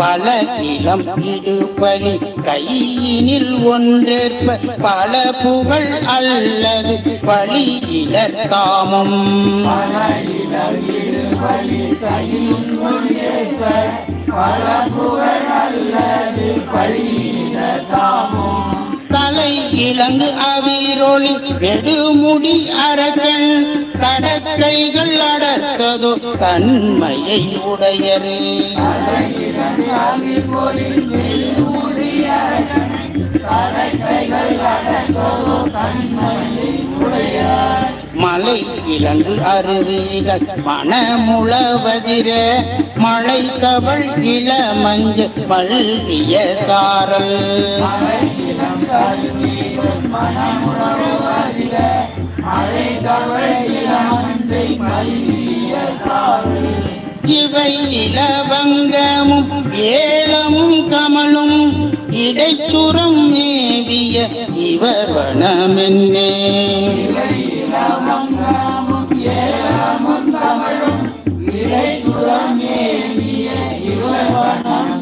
பல இளம் இடுபலி கையினில் ஒன்றேற்ப பல புகழ் அல்லது பழி இலர் காமம் தலை இலங்கு அவிரொளி நெடுமுடி அரக்கன் தடக்கைகள் அடர்த்ததோ தன்மையை உடையரு. மலை இலங்கு அருவிகள் மனமுளவதிர மழை தவள் இள மஞ்ச பல்கிய சாரல். இவை இளவங்கமும் ஏ இடைச்சுரம் ஏவிய இவர் வனமென்னே. தமிழும் இடைச்சுரம்